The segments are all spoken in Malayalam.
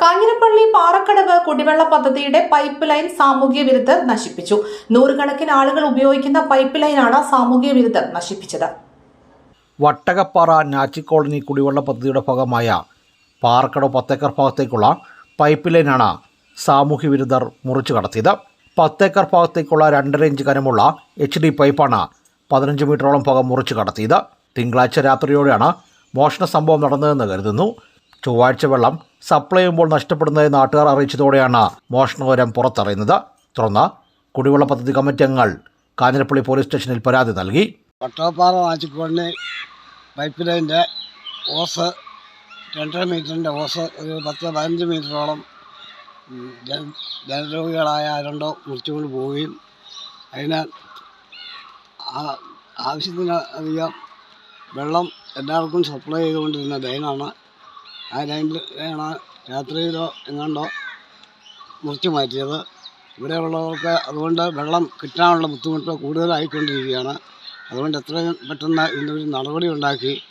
കാഞ്ഞിരപ്പള്ളി പാറക്കടവ് കുടിവെള്ള പദ്ധതിയുടെ പൈപ്പ് ലൈൻ സാമൂഹ്യ വിരുദ്ധർ നശിപ്പിച്ചു. നൂറുകണക്കിന് ആളുകൾ ഉപയോഗിക്കുന്ന പൈപ്പ് ലൈനാണ് സാമൂഹ്യ വിരുദ്ധർ നശിപ്പിച്ചത്. വട്ടകപ്പാറ നാച്ചി കോളനി കുടിവെള്ള പദ്ധതിയുടെ ഭാഗമായ പാറക്കടവ് പത്തേക്കർ ഭാഗത്തേക്കുള്ള പൈപ്പ് ലൈനാണ് സാമൂഹ്യ വിരുദ്ധർ മുറിച്ചു കടത്തിയത്. പത്തേക്കർ ഭാഗത്തേക്കുള്ള രണ്ടര ഇഞ്ച് കനമുള്ള എച്ച് ഡി പൈപ്പാണ് പതിനഞ്ച് മീറ്ററോളം ഭാഗം മുറിച്ചു കടത്തിയത്. തിങ്കളാഴ്ച രാത്രിയോടെയാണ് മോഷണ സംഭവം നടന്നതെന്ന് കരുതുന്നു. ചൊവ്വാഴ്ച വെള്ളം സപ്ലൈ ചെയ്യുമ്പോൾ നഷ്ടപ്പെടുന്നതായി നാട്ടുകാർ അറിയിച്ചതോടെയാണ് മോഷണവിവരം പുറത്തറിയുന്നത്. തുടർന്ന് കുടിവെള്ള പദ്ധതി കമ്മിറ്റി അംഗങ്ങൾ കാഞ്ഞിരപ്പള്ളി പോലീസ് സ്റ്റേഷനിൽ പരാതി നൽകി. വട്ടപ്പാറ നാച്ചിക്കോടിന് പൈപ്പ് ലൈന്റെ ഓസ് രണ്ടര മീറ്ററിന്റെ ഓസ് ഒരു പത്ത് പതിനഞ്ച് മീറ്ററോളം ജനരോഗികളായ രണ്ടോ മുറിച്ചുകൊണ്ട് പോവുകയും അതിനാൽ ആവശ്യത്തിനധികം വെള്ളം എല്ലാവർക്കും സപ്ലൈ ചെയ്തുകൊണ്ടിരുന്ന ലൈനാണ് ആ ലൈനിൽ ആണ് രാത്രിയിലോ എങ്ങാണ്ടോ മുറിച്ച് മാറ്റിയത്. ഇവിടെയുള്ളവർക്ക് അതുകൊണ്ട് വെള്ളം കിട്ടാനുള്ള ബുദ്ധിമുട്ട് കൂടുതലായിക്കൊണ്ടിരിക്കുകയാണ്. അതുകൊണ്ട് എത്രയും പെട്ടെന്ന് ഇതിനൊരു നടപടി ഉണ്ടാക്കി.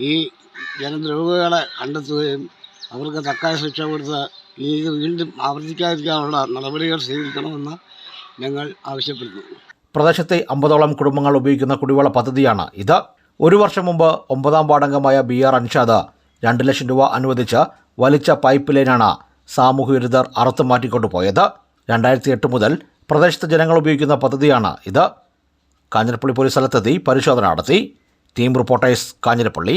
ഈ ജനദ്രോഹികളെ കണ്ടെത്തുകയും അവർക്ക് തക്കായ ശിക്ഷ കൊടുത്ത് ഈ ഇത് വീണ്ടും ആവർത്തിക്കാതിരിക്കാനുള്ള നടപടികൾ സ്വീകരിക്കണമെന്ന് ഞങ്ങൾ ആവശ്യപ്പെടുന്നു. പ്രദേശത്തെ അമ്പതോളം കുടുംബങ്ങൾ ഉപയോഗിക്കുന്ന കുടിവെള്ള പദ്ധതിയാണ് ഇത്. ഒരു വർഷം മുമ്പ് ഒമ്പതാം വാർഡംഗമായ ബി ആർ അൻഷാദ് രണ്ട് ലക്ഷം രൂപ അനുവദിച്ച് വലിച്ച പൈപ്പ് ലൈനാണ് സാമൂഹ്യ വിരുദ്ധർ അറുത്തു മാറ്റിക്കൊണ്ടു പോയത് രണ്ടായിരത്തി എട്ട് മുതൽ പ്രദേശത്തെ ജനങ്ങൾ ഉപയോഗിക്കുന്ന പദ്ധതിയാണ് ഇത്. കാഞ്ഞിരപ്പള്ളി പോലീസ് സ്ഥലത്തെത്തി പരിശോധന നടത്തി. Team reporters Kanjirappally.